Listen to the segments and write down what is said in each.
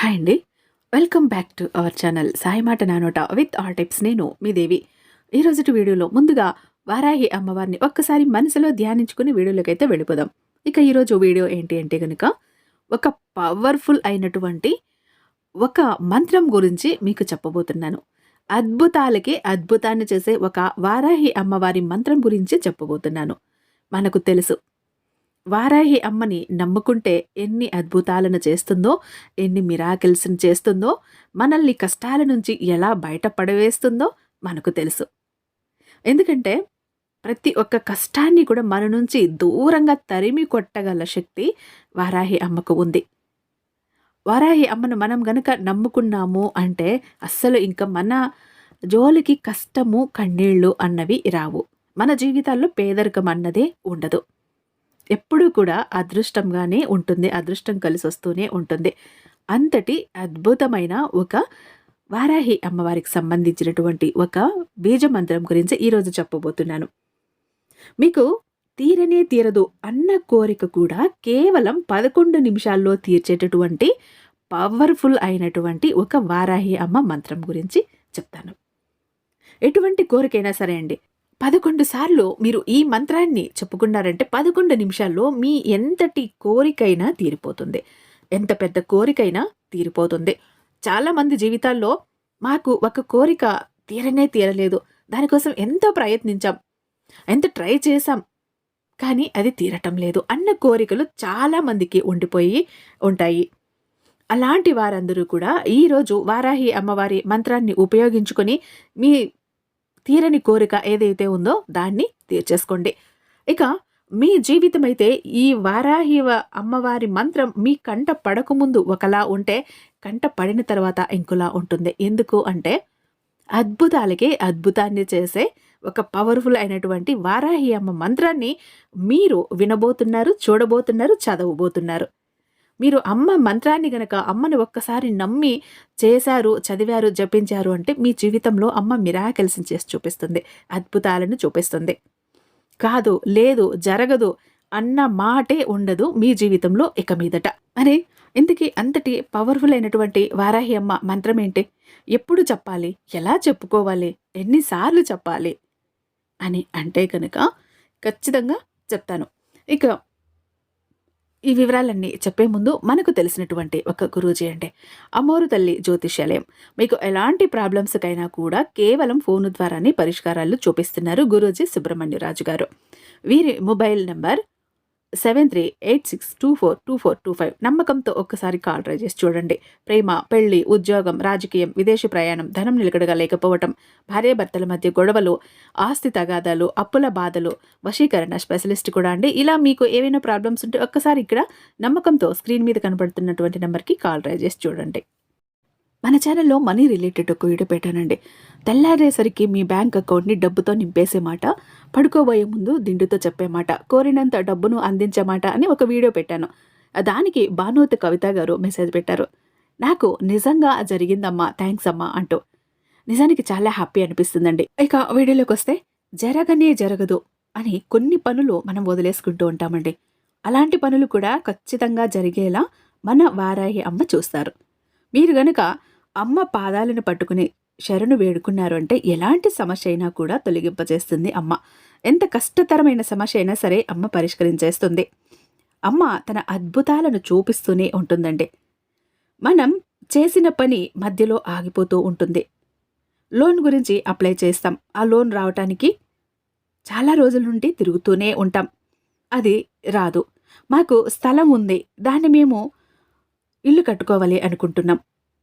Hi అండి. Welcome back to our channel Sai మాట నానోట విత్ ఆర్ టిప్స్ నేను మీ దేవి. ఈరోజు వీడియోలో ముందుగా వారాహి అమ్మవారిని ఒక్కసారి మనసులో ధ్యానించుకుని వీడియోలోకి అయితే వెళ్ళిపోదాం. ఇక ఈరోజు వీడియో ఏంటి అంటే కనుక ఒక పవర్ఫుల్ అయినటువంటి ఒక మంత్రం గురించి మీకు చెప్పబోతున్నాను. అద్భుతాలకి అద్భుతాన్ని చేసే ఒక వారాహి అమ్మవారి మంత్రం గురించి చెప్పబోతున్నాను. మనకు తెలుసు వారాహి అమ్మని నమ్ముకుంటే ఎన్ని అద్భుతాలను చేస్తుందో ఎన్ని మిరాకిల్స్ని చేస్తుందో మనల్ని కష్టాల నుంచి ఎలా బయటపడవేస్తుందో మనకు తెలుసు. ఎందుకంటే ప్రతి ఒక్క కష్టాన్ని కూడా మన నుంచి దూరంగా తరిమి కొట్టగల శక్తి వారాహి అమ్మకు ఉంది. వారాహి అమ్మను మనం గనక నమ్ముకున్నాము అంటే అస్సలు ఇంకా మన జోలికి కష్టము కన్నీళ్ళు అన్నవి రావు. మన జీవితాల్లో పేదరికం అన్నదే ఉండదు. ఎప్పుడూ కూడా అదృష్టంగానే ఉంటుంది అదృష్టం కలిసి వస్తూనే ఉంటుంది. అంతటి అద్భుతమైన ఒక వారాహి అమ్మవారికి సంబంధించినటువంటి ఒక బీజ మంత్రం గురించి ఈరోజు చెప్పబోతున్నాను. మీకు తీరనే తీరదు అన్న కోరిక కూడా కేవలం పదకొండు నిమిషాల్లో తీర్చేటటువంటి పవర్ఫుల్ అయినటువంటి ఒక వారాహి అమ్మ మంత్రం గురించి చెప్తాను. ఎటువంటి కోరికైనా సరే అండి పదకొండు సార్లు మీరు ఈ మంత్రాన్ని చెప్పుకున్నారంటే పదకొండు నిమిషాల్లో మీ ఎంతటి కోరికైనా తీరిపోతుంది. ఎంత పెద్ద కోరికైనా తీరిపోతుంది. చాలామంది జీవితాల్లో మాకు ఒక కోరిక తీరనే తీరలేదు. దానికోసం ఎంతో ప్రయత్నించాం. ఎంత ట్రై చేశాం. కానీ అది తీరటం లేదు. అన్న కోరికలు చాలామందికి ఉండిపోయి ఉంటాయి. అలాంటి వారందరూ కూడా ఈరోజు వారాహి అమ్మవారి మంత్రాన్ని ఉపయోగించుకొని మీ తీరని కోరిక ఏదైతే ఉందో దాన్ని తీర్చేసుకోండి. ఇక మీ జీవితం అయితే ఈ వారాహివ అమ్మవారి మంత్రం మీ కంట పడకముందు ఒకలా ఉంటే కంట పడిన తర్వాత ఇంకోలా ఉంటుంది. ఎందుకు అంటే అద్భుతాలకి అద్భుతాన్ని చేసే ఒక పవర్ఫుల్ అయినటువంటి వారాహి అమ్మ మంత్రాన్ని మీరు వినబోతున్నారు చూడబోతున్నారు చదవబోతున్నారు. మీరు అమ్మ మంత్రాన్ని గనక అమ్మని ఒక్కసారి నమ్మి చేశారు చదివారు జపించారు అంటే మీ జీవితంలో అమ్మ మిరాకిల్స్ని చేసి చూపిస్తుంది అద్భుతాలను చూపిస్తుంది. కాదు లేదు జరగదు అన్న మాటే ఉండదు మీ జీవితంలో ఇక మీదట. అని ఇంతకీ అంతటి పవర్ఫుల్ అయినటువంటి వారాహి అమ్మ మంత్రం ఏంటి? ఎప్పుడు చెప్పాలి? ఎలా చెప్పుకోవాలి? ఎన్నిసార్లు చెప్పాలి? అని అంటే కనుక ఖచ్చితంగా చెప్తాను. ఇక ఈ వివరాలన్నీ చెప్పే ముందు మనకు తెలిసినటువంటి ఒక గురూజీ అంటే అమ్మోరు తల్లి జ్యోతిష్యాలయం. మీకు ఎలాంటి ప్రాబ్లమ్స్కైనా కూడా కేవలం ఫోన్ ద్వారానే పరిష్కారాలు చూపిస్తున్నారు గురూజీ సుబ్రహ్మణ్యరాజు గారు వీరి mobile number seven three eight six two four two four two five నమ్మకంతో ఒక్కసారి కాల్ ట్రై చేసి చూడండి. ప్రేమ పెళ్ళి ఉద్యోగం రాజకీయం విదేశీ ప్రయాణం ధనం నిలకడగా లేకపోవటం భార్యాభర్తల మధ్య గొడవలు ఆస్తి తగాదాలు అప్పుల బాధలు వశీకరణ స్పెషలిస్ట్ కూడా అండి. ఇలా మీకు ఏవైనా ప్రాబ్లమ్స్ ఉంటే ఒక్కసారి ఇక్కడ నమ్మకంతో స్క్రీన్ మీద కనబడుతున్నటువంటి నెంబర్కి కాల్ ట్రై చేసి చూడండి. మన ఛానల్లో మనీ రిలేటెడ్ ఒక వీడియో పెట్టానండి. తెల్లారేసరికి మీ బ్యాంక్ అకౌంట్ని డబ్బుతో నింపేసే మాట పడుకోబోయే ముందు దిండుతో చెప్పే మాట కోరినంత డబ్బును అందించే మాట అని ఒక వీడియో పెట్టాను. దానికి భానువతి కవిత గారు మెసేజ్ పెట్టారు. నాకు నిజంగా జరిగిందమ్మా థ్యాంక్స్ అమ్మా అంటూ. నిజానికి చాలా హ్యాపీ అనిపిస్తుందండి. ఇక వీడియోలోకి వస్తే జరగనే జరగదు అని కొన్ని పనులు మనం వదిలేసుకుంటూ ఉంటామండి. అలాంటి పనులు కూడా ఖచ్చితంగా జరిగేలా మన వారాహి అమ్మ చూస్తారు. మీరు గనుక అమ్మ పాదాలను పట్టుకుని శరణు వేడుకున్నారు అంటే ఎలాంటి సమస్య అయినా కూడా తొలగింపజేస్తుంది అమ్మ. ఎంత కష్టతరమైన సమస్య అయినా సరే అమ్మ పరిష్కరించేస్తుంది. అమ్మ తన అద్భుతాలను చూపిస్తూనే ఉంటుందండి మనం చేసిన పని మధ్యలో ఆగిపోతూ ఉంటుంది. లోన్ గురించి అప్లై చేస్తాం. ఆ లోన్ రావటానికి చాలా రోజుల నుండి తిరుగుతూనే ఉంటాం. అది రాదు. మాకు స్థలం ఉంది. దాన్ని మేము ఇల్లు కట్టుకోవాలి అనుకుంటున్నాం.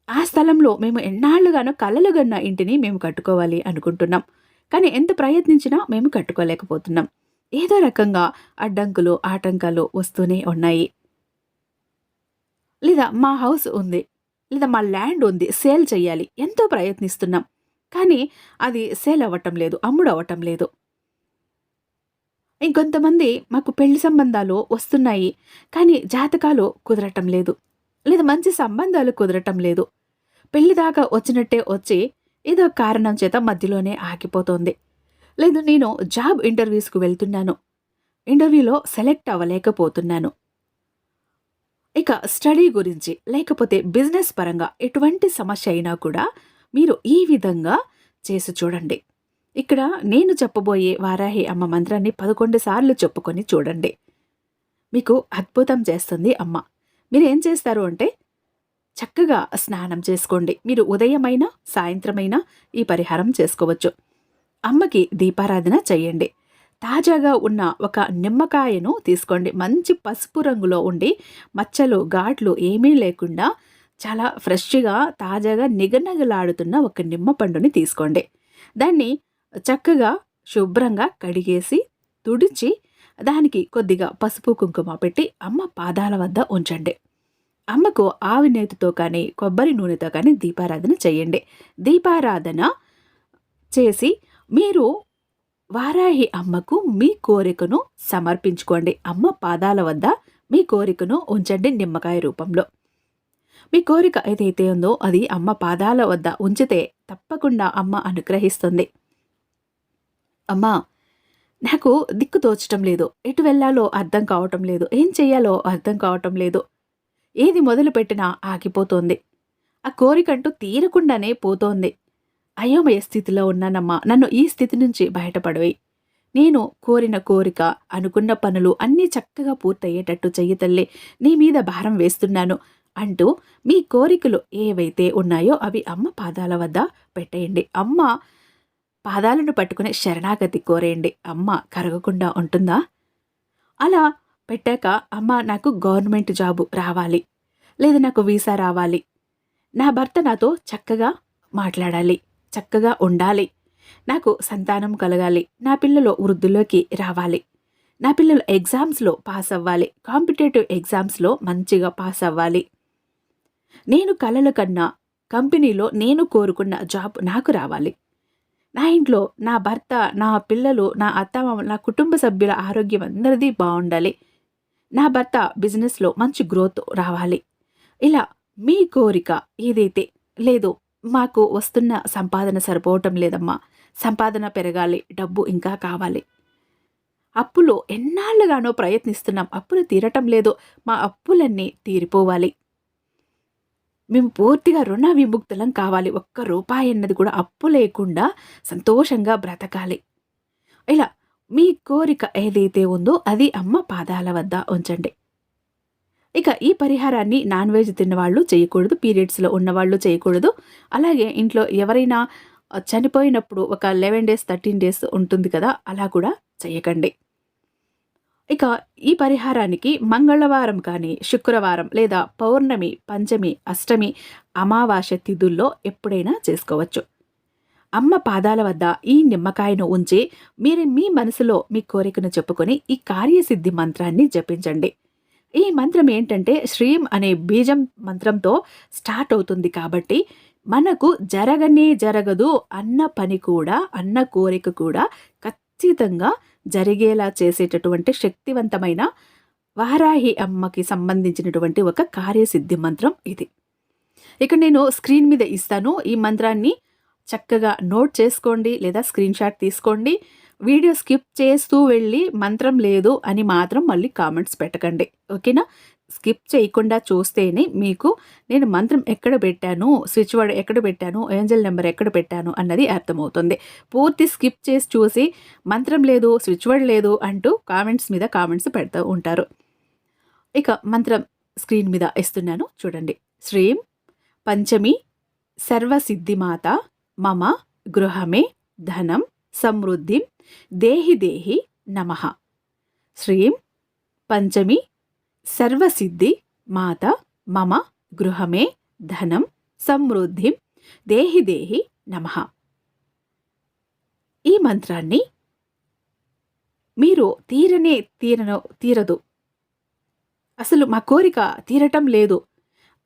ఆ స్థలంలో మేము ఎన్నాళ్ళుగానో కలలుగన్న ఇంటిని మేము కట్టుకోవాలి అనుకుంటున్నాం. కానీ ఎంత ప్రయత్నించినా మేము కట్టుకోలేకపోతున్నాం. ఏదో రకంగా అడ్డంకులు ఆటంకాలు వస్తూనే ఉన్నాయి. లేదా మా హౌస్ ఉంది. లేదా మా ల్యాండ్ ఉంది. సేల్ చేయాలి ఎంతో ప్రయత్నిస్తున్నాం. కానీ అది సేల్ అవ్వటం లేదు. అమ్ముడు అవ్వటం లేదు. ఇంకొంతమంది మాకు పెళ్ళి సంబంధాలు వస్తున్నాయి. కానీ జాతకాలు కుదరటం లేదు. లేదా మంచి సంబంధాలు కుదరటం లేదు. పెళ్ళి దాకా వచ్చినట్టే వచ్చి ఏదో కారణం చేత మధ్యలోనే ఆగిపోతోంది. లేదు నేను జాబ్ ఇంటర్వ్యూస్కు వెళ్తున్నాను. ఇంటర్వ్యూలో సెలెక్ట్ అవ్వలేకపోతున్నాను. ఇక స్టడీ గురించి లేకపోతే బిజినెస్ పరంగా ఎటువంటి సమస్య అయినా కూడా మీరు ఈ విధంగా చేసి చూడండి. ఇక్కడ నేను చెప్పబోయే వారాహి అమ్మ మంత్రాన్ని పదకొండు సార్లు చెప్పుకొని చూడండి. మీకు అద్భుతం చేస్తుంది అమ్మ. మీరు ఏం చేస్తారు అంటే చక్కగా స్నానం చేసుకోండి. మీరు ఉదయమైనా సాయంత్రమైనా ఈ పరిహారం చేసుకోవచ్చు. అమ్మకి దీపారాధన చేయండి. తాజాగా ఉన్న ఒక నిమ్మకాయను తీసుకోండి. మంచి పసుపు రంగులో ఉండి మచ్చలు ఘాట్లు ఏమీ లేకుండా చాలా ఫ్రెష్గా తాజాగా నిగనగలాడుతున్న ఒక నిమ్మ పండుని తీసుకోండి. దాన్ని చక్కగా శుభ్రంగా కడిగేసి తుడిచి దానికి కొద్దిగా పసుపు కుంకుమ పెట్టి అమ్మ పాదాల వద్ద ఉంచండి. అమ్మకు ఆవి నేతితో కానీ కొబ్బరి నూనెతో కానీ దీపారాధన చేయండి. దీపారాధన చేసి మీరు వారాహి అమ్మకు మీ కోరికను సమర్పించుకోండి. అమ్మ పాదాల వద్ద మీ కోరికను ఉంచండి నిమ్మకాయ రూపంలో. మీ కోరిక ఏదైతే ఉందో అది అమ్మ పాదాల వద్ద ఉంచితే తప్పకుండా అమ్మ అనుగ్రహిస్తుంది. అమ్మా నాకు దిక్కు తోచటం లేదు. ఎటు వెళ్ళాలో అర్థం కావటం లేదు. ఏం చెయ్యాలో అర్థం కావటం లేదు. ఏది మొదలు పెట్టినా ఆగిపోతోంది. ఆ కోరికంటూ తీరకుండానే పోతోంది. అయోమయ స్థితిలో ఉన్నానమ్మా నన్ను ఈ స్థితి నుంచి బయటపడవి నేను కోరిన కోరిక అనుకున్న పనులు అన్నీ చక్కగా పూర్తయ్యేటట్టు చెయ్యి తల్లి నీ మీద భారం వేస్తున్నాను అంటూ మీ కోరికలు ఏవైతే ఉన్నాయో అవి అమ్మ పాదాల వద్ద పెట్టేయండి. అమ్మ పాదాలను పట్టుకునే శరణాగతి కోరేయండి. అమ్మ కరగకుండా ఉంటుందా? అలా పెట్టాక అమ్మ నాకు గవర్నమెంట్ జాబు రావాలి లేదా నాకు వీసా రావాలి. నా భర్త నాతో చక్కగా మాట్లాడాలి చక్కగా ఉండాలి. నాకు సంతానం కలగాలి నా పిల్లలు వృద్ధుల్లోకి రావాలి. నా పిల్లలు ఎగ్జామ్స్లో పాస్ అవ్వాలి కాంపిటేటివ్ ఎగ్జామ్స్లో మంచిగా పాస్ అవ్వాలి. నేను కలల కన్నా కంపెనీలో నేను కోరుకున్న జాబ్ నాకు రావాలి. నా ఇంట్లో నా భర్త నా పిల్లలు నా అత్తమామ నా కుటుంబ సభ్యుల ఆరోగ్యం అందరిది బాగుండాలి. నా భర్త బిజినెస్లో మంచి గ్రోత్ రావాలి. ఇలా మీ కోరిక ఏదైతే లేదో మాకు వస్తున్న సంపాదన సరిపోవటం లేదమ్మా. సంపాదన పెరగాలి డబ్బు ఇంకా కావాలి. అప్పులో ఎన్నాళ్ళుగానో ప్రయత్నిస్తున్నాం. అప్పులు తీరటం లేదు. మా అప్పులన్నీ తీరిపోవాలి. మేము పూర్తిగా రుణ విముక్తులం కావాలి. ఒక్క రూపాయి అన్నది కూడా అప్పు లేకుండా సంతోషంగా బ్రతకాలి. ఇలా మీ కోరిక ఏదైతే ఉందో అది అమ్మ పాదాల వద్ద ఉంచండి. ఇక ఈ పరిహారాన్ని నాన్ వెజ్ తిన్నవాళ్ళు చేయకూడదు పీరియడ్స్లో ఉన్నవాళ్ళు చేయకూడదు. అలాగే ఇంట్లో ఎవరైనా చనిపోయినప్పుడు ఒక లెవెన్ డేస్ థర్టీన్ డేస్ ఉంటుంది కదా అలా కూడా చేయకండి. ఇక ఈ పరిహారానికి మంగళవారం కానీ శుక్రవారం లేదా పౌర్ణమి పంచమి అష్టమి అమావాస్య తిథుల్లో ఎప్పుడైనా చేసుకోవచ్చు. అమ్మ పాదాల వద్ద ఈ నిమ్మకాయను ఉంచి మీరు మీ మనసులో మీ కోరికను చెప్పుకొని ఈ కార్యసిద్ధి మంత్రాన్ని జపించండి. ఈ మంత్రం ఏంటంటే శ్రీం అనే బీజం మంత్రంతో స్టార్ట్ అవుతుంది కాబట్టి మనకు జరగనే జరగదు అన్న పని కూడా అన్న కోరిక కూడా ఖచ్చితంగా జరిగేలా చేసేటటువంటి శక్తివంతమైన వారాహి అమ్మకి సంబంధించినటువంటి ఒక కార్యసిద్ధి మంత్రం ఇది. ఇక నేను స్క్రీన్ మీద ఇస్తాను. ఈ మంత్రాన్ని చక్కగా నోట్ చేసుకోండి లేదా స్క్రీన్ షాట్ తీసుకోండి. వీడియో స్కిప్ చేస్తూ వెళ్ళి మంత్రం లేదు అని మాత్రం మళ్ళీ కామెంట్స్ పెట్టకండి. ఓకేనా? స్కిప్ చేయకుండా చూస్తేనే మీకు నేను మంత్రం ఎక్కడ పెట్టాను స్విచ్ వర్డ్ ఎక్కడ పెట్టాను ఏంజల్ నెంబర్ ఎక్కడ పెట్టాను అన్నది అర్థమవుతుంది. పూర్తి స్కిప్ చేసి చూసి మంత్రం లేదు స్విచ్ వర్డ్ లేదు అంటూ కామెంట్స్ మీద కామెంట్స్ పెడుతూ ఉంటారు. ఇక మంత్రం స్క్రీన్ మీద ఇస్తున్నాను. చూడండి. శ్రీం పంచమి సర్వసిద్ధిమాత మమ గృహమే ధనం సమృద్ధిం దేహి దేహి నమ. శ్రీం పంచమి సర్వసిద్ధి మాత మమ గృహమే ధనం సమృద్ధిం దేహి దేహి నమ. ఈ మంత్రాన్ని మీరు తీరనే తీరను తీరదు. అసలు మా కోరిక తీరటం లేదు.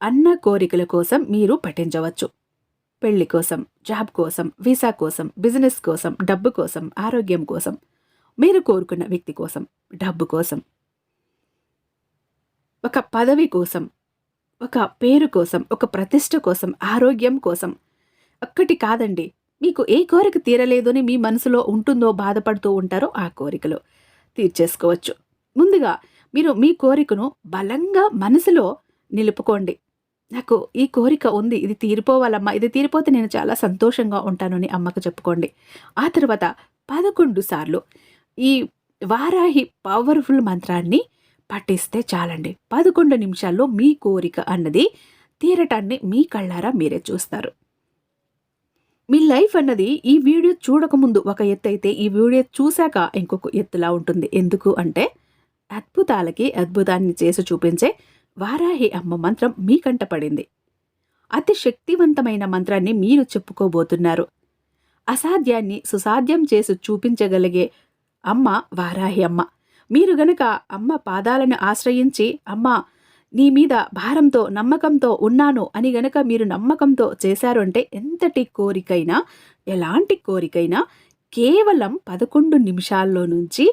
అన్న కోరికల కోసం మీరు పఠించవచ్చు. పెళ్ళి కోసం జాబ్ కోసం వీసా కోసం బిజినెస్ కోసం డబ్బు కోసం ఆరోగ్యం కోసం మీరు కోరుకున్న వ్యక్తి కోసం డబ్బు కోసం ఒక పదవి కోసం ఒక పేరు కోసం ఒక ప్రతిష్ట కోసం ఆరోగ్యం కోసం. ఒక్కటి కాదండి మీకు ఏ కోరిక తీరలేదని మీ మనసులో ఉంటుందో బాధపడుతూ ఉంటారో ఆ కోరికలు తీర్చేసుకోవచ్చు. ముందుగా మీరు మీ కోరికను బలంగా మనసులో నిలుపుకోండి. నాకు ఈ కోరిక ఉంది ఇది తీరిపోవాలమ్మా ఇది తీరిపోతే నేను చాలా సంతోషంగా ఉంటానని అమ్మకు చెప్పుకోండి. ఆ తర్వాత పదకొండు సార్లు ఈ వారాహి పవర్ఫుల్ మంత్రాన్ని పఠిస్తే చాలండి. పదకొండు నిమిషాల్లో మీ కోరిక అన్నది తీరటాన్ని మీ కళ్ళారా మీరే చూస్తారు. మీ లైఫ్ అన్నది ఈ వీడియో చూడకముందు ఒక ఎత్తు అయితే ఈ వీడియో చూశాక ఇంకొక ఎత్తులా ఉంటుంది. ఎందుకు అంటే అద్భుతాలకి అద్భుతాన్ని చేసి చూపించే వారాహి అమ్మ మంత్రం మీ కంటపడింది అతి శక్తివంతమైన మంత్రాన్ని మీరు చెప్పుకోబోతున్నారు. అసాధ్యాన్ని సుసాధ్యం చేసి చూపించగలిగే అమ్మ వారాహి అమ్మ. మీరు గనక అమ్మ పాదాలను ఆశ్రయించి అమ్మ నీ మీద భారంతో నమ్మకంతో ఉన్నాను అని గనక మీరు నమ్మకంతో చేశారు అంటే ఎంతటి కోరికైనా ఎలాంటి కోరికైనా కేవలం పదకొండు నిమిషాల్లో నుంచి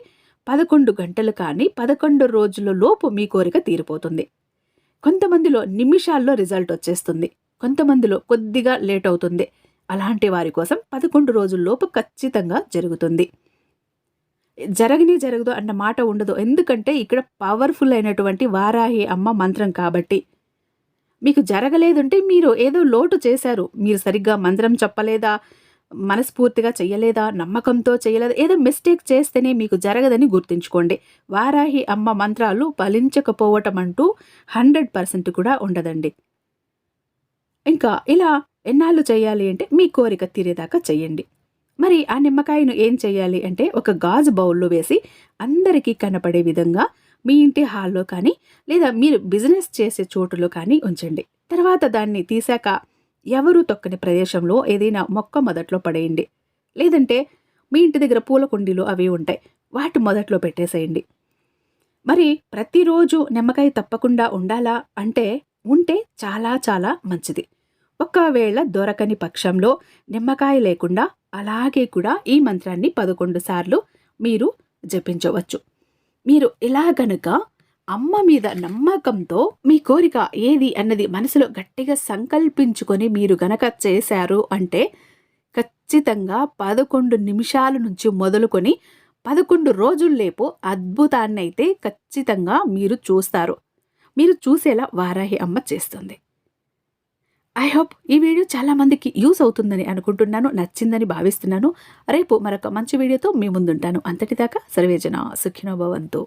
పదకొండు గంటలు కానీ పదకొండు రోజుల లోపు మీ కోరిక తీరిపోతుంది. కొంతమందిలో నిమిషాల్లో రిజల్ట్ వచ్చేస్తుంది. కొంతమందిలో కొద్దిగా లేట్ అవుతుంది. అలాంటి వారి కోసం పదకొండు రోజుల్లోపు ఖచ్చితంగా జరుగుతుంది. జరగని జరగదు అన్న మాట ఉండదు. ఎందుకంటే ఇక్కడ పవర్ఫుల్ అయినటువంటి వారాహి అమ్మ మంత్రం కాబట్టి. మీకు జరగలేదంటే మీరు ఏదో లోటు చేశారు. మీరు సరిగ్గా మంత్రం చెప్పలేదా? మనస్ఫూర్తిగా చేయలేదా నమ్మకంతో చేయలేదా ఏదో మిస్టేక్ చేస్తేనే మీకు జరగదని గుర్తుంచుకోండి. వారాహి అమ్మ మంత్రాలు ఫలించకపోవటం అంటూ హండ్రెడ్ పర్సెంట్ కూడా ఉండదండి. ఇంకా ఇలా ఎన్నాళ్ళు చేయాలి అంటే మీ కోరిక తీరేదాకా చెయ్యండి. మరి ఆ నిమ్మకాయను ఏం చేయాలి అంటే ఒక గాజు బౌల్లో వేసి అందరికీ కనపడే విధంగా మీ ఇంటి హాల్లో కానీ లేదా మీరు బిజినెస్ చేసే చోటులో కానీ ఉంచండి. తర్వాత దాన్ని తీసాక ఎవరు తొక్కని ప్రదేశంలో ఏదైనా మొక్క మొదట్లో పడేయండి. లేదంటే మీ ఇంటి దగ్గర పూల కుండీలు అవి ఉంటాయి వాటి మొదట్లో పెట్టేసేయండి. మరి ప్రతిరోజు నిమ్మకాయ తప్పకుండా ఉండాలా? అంటే ఉంటే చాలా చాలా మంచిది. ఒకవేళ దొరకని పక్షంలో నిమ్మకాయ లేకుండా అలాగే కూడా ఈ మంత్రాన్ని పదకొండు సార్లు మీరు జపించవచ్చు. మీరు ఇలా గనుక అమ్మ మీద నమ్మకంతో మీ కోరిక ఏది అన్నది మనసులో గట్టిగా సంకల్పించుకొని మీరు గనక చేశారు అంటే ఖచ్చితంగా పదకొండు నిమిషాల నుంచి మొదలుకొని పదకొండు రోజుల్లేపు అద్భుతాన్నైతే ఖచ్చితంగా మీరు చూస్తారు. మీరు చూసేలా వారాహి అమ్మ చేస్తుంది. ఐ హోప్ ఈ వీడియో చాలామందికి యూస్ అవుతుందని అనుకుంటున్నాను నచ్చిందని భావిస్తున్నాను. రేపు మరొక మంచి వీడియోతో మీ ముందుంటాను. అంతటిదాకా సర్వేజన సుఖినోభవంతు